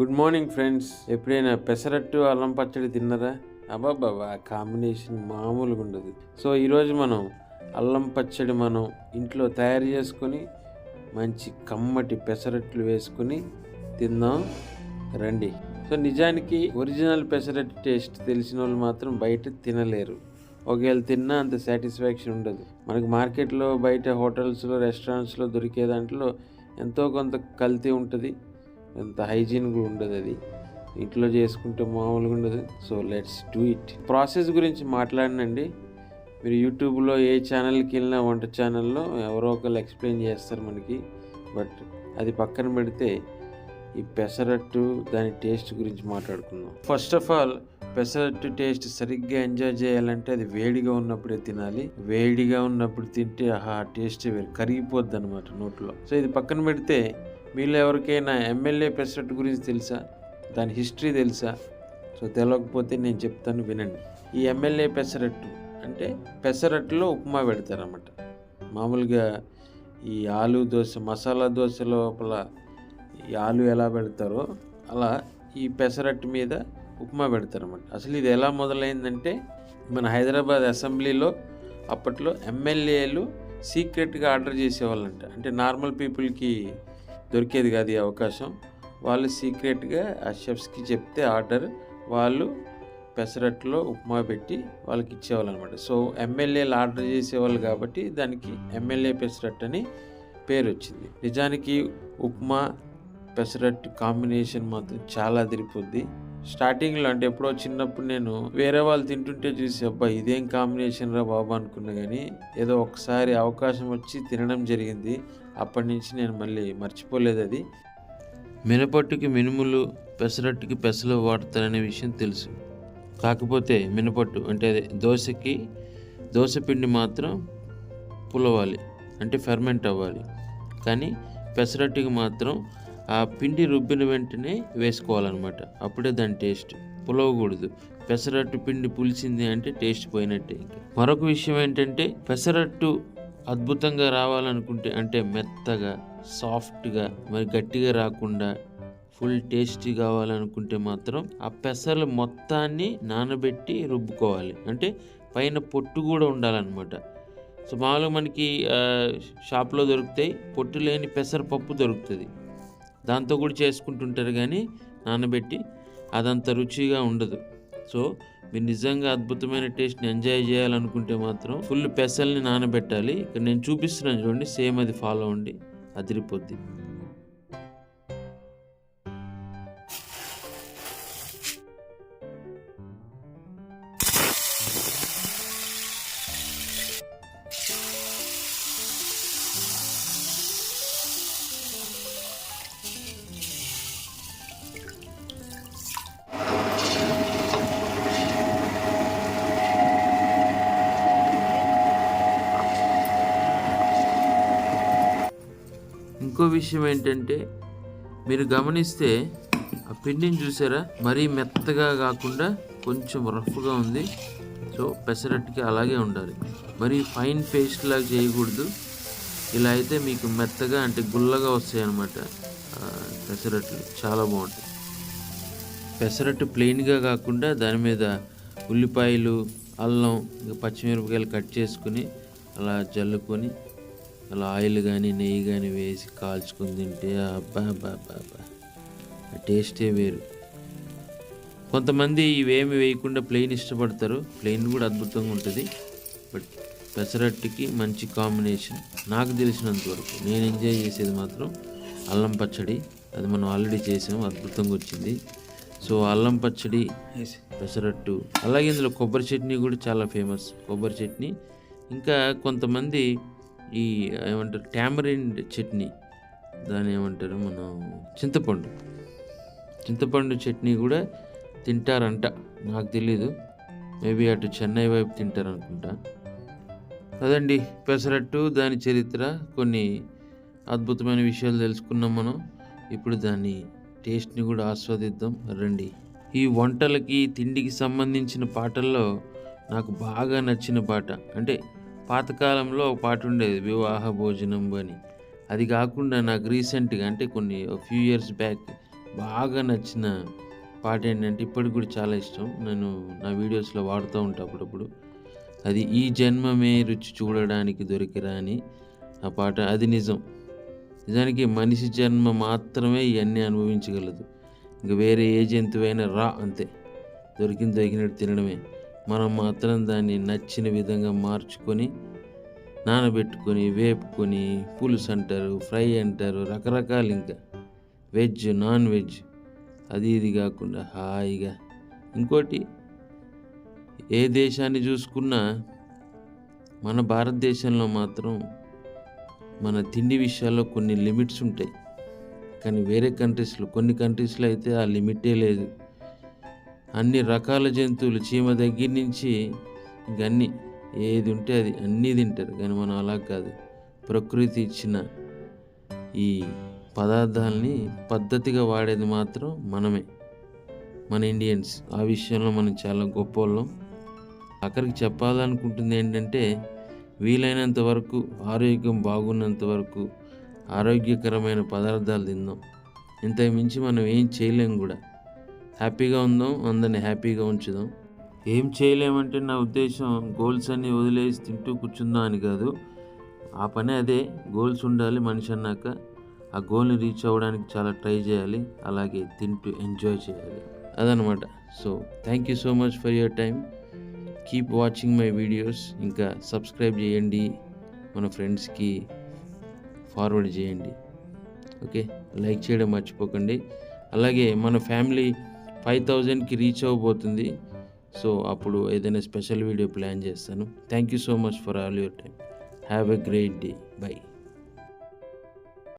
Good morning friends ఎప్పుడైనా పెసరట్టు అల్లం పచ్చడి తిన్నరా? అబ్బాబ్బా కాంబినేషన్ మామూలుగా ఉండదు. సో ఈరోజు మనం అల్లం పచ్చడి మనం ఇంట్లో తయారు చేసుకొని మంచి కమ్మటి పెసరట్లు వేసుకొని తిందాం. రండి. సో నిజానికి ఒరిజినల్ పెసరట్టు టేస్ట్ తెలిసిన వాళ్ళు మాత్రం బయట తినలేరు. ఒకవేళ తిన్నా అంత సాటిస్ఫాక్షన్ ఉండదు. మనకి మార్కెట్లో బయట హోటల్స్లో రెస్టారెంట్స్లో దొరికే దాంట్లో ఎంతో కొంత కల్తీ ఉంటుంది. అంత హైజీన్ కూడా ఉండదు అది. ఇంట్లో చేసుకుంటే మామూలుగా ఉండదు. So let's do it. Process గురించి మాట్లాడినండి. మీరు యూట్యూబ్లో ఏ ఛానల్కి వెళ్ళినా వంట ఛానల్లో ఎవరో ఒకరు ఎక్స్ప్లెయిన్ చేస్తారు మనకి. బట్ అది పక్కన పెడితే ఈ పెసరట్టు దాని టేస్ట్ గురించి మాట్లాడుకుందాం. First of all pesarattu taste సరిగ్గా ఎంజాయ్ చేయాలంటే అది వేడిగా ఉన్నప్పుడే తినాలి. వేడిగా ఉన్నప్పుడు తింటే ఆహా టేస్ట్ వేరు. కరిగిపోద్ది అనమాట నోట్లో. సో ఇది పక్కన పెడితే మీలో ఎవరికైనా ఎమ్మెల్యే పెసరట్టు గురించి తెలుసా? దాని హిస్టరీ తెలుసా? సో తెలియకపోతే నేను చెప్తాను వినండి. ఈ ఎమ్మెల్యే పెసరట్టు అంటే పెసరట్టులో ఉప్మా పెడతారన్నమాట. మామూలుగా ఈ ఆలు దోశ మసాలా దోశ లోపల ఈ ఆలు ఎలా పెడతారో అలా ఈ పెసరట్టు మీద ఉప్మా పెడతారన్నమాట. అసలు ఇది ఎలా మొదలైందంటే మన హైదరాబాద్ అసెంబ్లీలో అప్పట్లో ఎమ్మెల్యేలు సీక్రెట్గా ఆర్డర్ చేసేవాళ్ళంట. అంటే నార్మల్ పీపుల్కి దొరికేది కాదు ఈ అవకాశం. వాళ్ళు సీక్రెట్గా ఆ షెఫ్స్కి చెప్తే ఆర్డర్ వాళ్ళు పెసరట్లో ఉప్మా పెట్టి వాళ్ళకి ఇచ్చేవాళ్ళు అనమాట సో ఎమ్మెల్యేలు ఆర్డర్ చేసేవాళ్ళు కాబట్టి దానికి ఎమ్మెల్యే పెసరట్ అని పేరు వచ్చింది. నిజానికి ఉప్మా పెసరట్ కాంబినేషన్ మాత్రం చాలా అదిరిపోద్ది. స్టార్టింగ్లో అంటే ఎప్పుడో చిన్నప్పుడు నేను వేరే వాళ్ళు తింటుంటే చూసి అబ్బా ఇదేం కాంబినేషన్ రా బాబు అనుకున్నా కానీ ఏదో ఒకసారి అవకాశం వచ్చి తినడం జరిగింది. అప్పటి నుంచి నేను మళ్ళీ మర్చిపోలేదు అది. మినపట్టుకి మినుములు పెసరట్టుకి పెసలు వాడతారనే విషయం తెలుసు. కాకపోతే మినపట్టు అంటే అదే దోశకి దోశ పిండి మాత్రం పులవాలి అంటే ఫెర్మెంట్ అవ్వాలి. కానీ పెసరట్టుకి మాత్రం ఆ పిండి రుబ్బిన వెంటనే వేసుకోవాలన్నమాట. అప్పుడే దాని టేస్ట్ పులవకూడదు. పెసరట్టు పిండి పులిసింది అంటే టేస్ట్ పోయినట్టే ఇంకా. మరొక విషయం ఏంటంటే పెసరట్టు అద్భుతంగా రావాలనుకుంటే అంటే మెత్తగా సాఫ్ట్గా మరి గట్టిగా రాకుండా ఫుల్ టేస్టీ కావాలనుకుంటే మాత్రం ఆ పెసలు మొత్తాన్ని నానబెట్టి రుబ్బుకోవాలి. అంటే పైన పొట్టు కూడా ఉండాలన్నమాట. సో మామూలుగా మనకి షాప్లో దొరుకుతాయి పొట్టు లేని పెసరపప్పు దొరుకుతుంది. దాంతో కూడా చేసుకుంటుంటారు కానీ నానబెట్టి అదంత రుచిగా ఉండదు. సో మీరు నిజంగా అద్భుతమైన టేస్ట్ని ఎంజాయ్ చేయాలనుకుంటే మాత్రం ఫుల్ పెసల్ని నానబెట్టాలి. ఇక్కడ నేను చూపిస్తున్నాను చూడండి సేమ్ అది ఫాలో అవ్వండి. అదిరిపోద్ది. ఇంకో విషయం ఏంటంటే మీరు గమనిస్తే ఆ పిండిని చూసారా? మరీ మెత్తగా కాకుండా కొంచెం రఫ్గా ఉంది. సో పెసరట్టుకి అలాగే ఉండాలి. మరి ఫైన్ పేస్ట్ లాగా చేయకూడదు. ఇలా అయితే మీకు మెత్తగా అంటే గుల్లగా వస్తాయి అన్నమాట పెసరట్లు. చాలా బాగుంటాయి. పెసరట్టు ప్లెయిన్గా కాకుండా దాని మీద ఉల్లిపాయలు అల్లం ఇంకా పచ్చిమిరపకాయలు కట్ చేసుకుని అలా జల్లుకొని అలా ఆయిల్ కానీ నెయ్యి కానీ వేసి కాల్చుకొని తింటే అబ్బా అబ్బా అబ్బా అబ్బా. ఆ టేస్టే వేరు. కొంతమంది ఇవేమి వేయకుండా ప్లెయిన్ ఇష్టపడతారు. ప్లెయిన్ కూడా అద్భుతంగా ఉంటుంది. బట్ పెసరట్టుకి మంచి కాంబినేషన్ నాకు తెలిసినంత వరకు. నేను ఎంజాయ్ చేసేది మాత్రం అల్లం పచ్చడి. అది మనం ఆల్రెడీ చేసాం. అద్భుతంగా వచ్చింది. సో అల్లం పచ్చడి పెసరట్టు అలాగే ఇందులో కొబ్బరి చట్నీ కూడా చాలా ఫేమస్. కొబ్బరి చట్నీ. ఇంకా కొంతమంది ఈ ఏమంటారు ట్యామరిండ్ చట్నీ. దాని ఏమంటారు మనం చింతపండు. చింతపండు చట్నీ కూడా తింటారంట. నాకు తెలీదు. మేబీ అటు చెన్నై వైపు తింటారనుకుంటా. అదండి పెసరట్టు దాని చరిత్ర కొన్ని అద్భుతమైన విషయాలు తెలుసుకున్నాం మనం. ఇప్పుడు దాని టేస్ట్ని కూడా ఆస్వాదిద్దాం. రండి. ఈ వంటలకి తిండికి సంబంధించిన పాటల్లో నాకు బాగా నచ్చిన పాట. అంటే పాతకాలంలో ఒక పాట ఉండేది వివాహ భోజనం అని. అది కాకుండా నాకు రీసెంట్గా అంటే కొన్ని ఫ్యూ ఇయర్స్ బ్యాక్ బాగా నచ్చిన పాట ఏంటంటే ఇప్పటికి కూడా చాలా ఇష్టం. నేను నా వీడియోస్లో వాడుతూ ఉంటా అప్పుడప్పుడు. అది ఈ జన్మమే రుచి చూడడానికి దొరికిరా అని ఆ పాట. అది నిజం. నిజానికి మనిషి జన్మ మాత్రమే ఇవన్నీ అనుభవించగలదు. ఇంక వేరే ఏ జంతువైనా రా అంతే. దొరికింది దొరికినట్టు తినడమే. మనం మాత్రం దాన్ని నచ్చిన విధంగా మార్చుకొని నానబెట్టుకొని వేపుకొని పులుసు అంటారు ఫ్రై అంటారు రకరకాలు ఇంకా. వెజ్ నాన్ వెజ్ అది ఇది కాకుండా హాయిగా. ఇంకోటి ఏ దేశాన్ని చూసుకున్నా మన భారతదేశంలో మాత్రం మన తిండి విషయాల్లో కొన్ని లిమిట్స్ ఉంటాయి. కానీ వేరే కంట్రీస్లో కొన్ని కంట్రీస్లో అయితే ఆ లిమిటే లేదు. అన్ని రకాల జంతువులు చీమ దగ్గర నుంచి ఇంక ఏది ఉంటే అది అన్నీ తింటారు. కానీ మనం అలా కాదు. ప్రకృతి ఇచ్చిన ఈ పదార్థాలని పద్ధతిగా వాడేది మాత్రం మనమే. మన ఇండియన్స్. ఆ విషయంలో మనం చాలా గొప్ప వాళ్ళం అక్కడికి చెప్పాలనుకుంటుంది ఏంటంటే వీలైనంత వరకు ఆరోగ్యం బాగున్నంత వరకు ఆరోగ్యకరమైన పదార్థాలు తిందాం. ఇంతకు మించి మనం ఏం చేయలేం కూడా. హ్యాపీగా ఉందాం అందరిని హ్యాపీగా ఉంచుదాం. ఏం చేయలేమంటే నా ఉద్దేశం గోల్స్ అన్నీ వదిలేసి తింటూ కూర్చుందాం అని కాదు. ఆ పని అదే గోల్స్ ఉండాలి మనిషి అన్నాక ఆ గోల్ని రీచ్ అవ్వడానికి చాలా ట్రై చేయాలి అలాగే తింటూ ఎంజాయ్ చేయాలి. అదనమాట. So thank you so much for your time keep watching my videos ఇంకా సబ్స్క్రైబ్ చేయండి. మన ఫ్రెండ్స్కి ఫార్వర్డ్ చేయండి. ఓకే లైక్ చేయడం మర్చిపోకండి. అలాగే మన ఫ్యామిలీ ఫైవ్ థౌజండ్కి రీచ్ అవ్వబోతుంది. సో అప్పుడు ఏదైనా స్పెషల్ వీడియో ప్లాన్ చేస్తాను. Thank you so much for all your time have a great day bye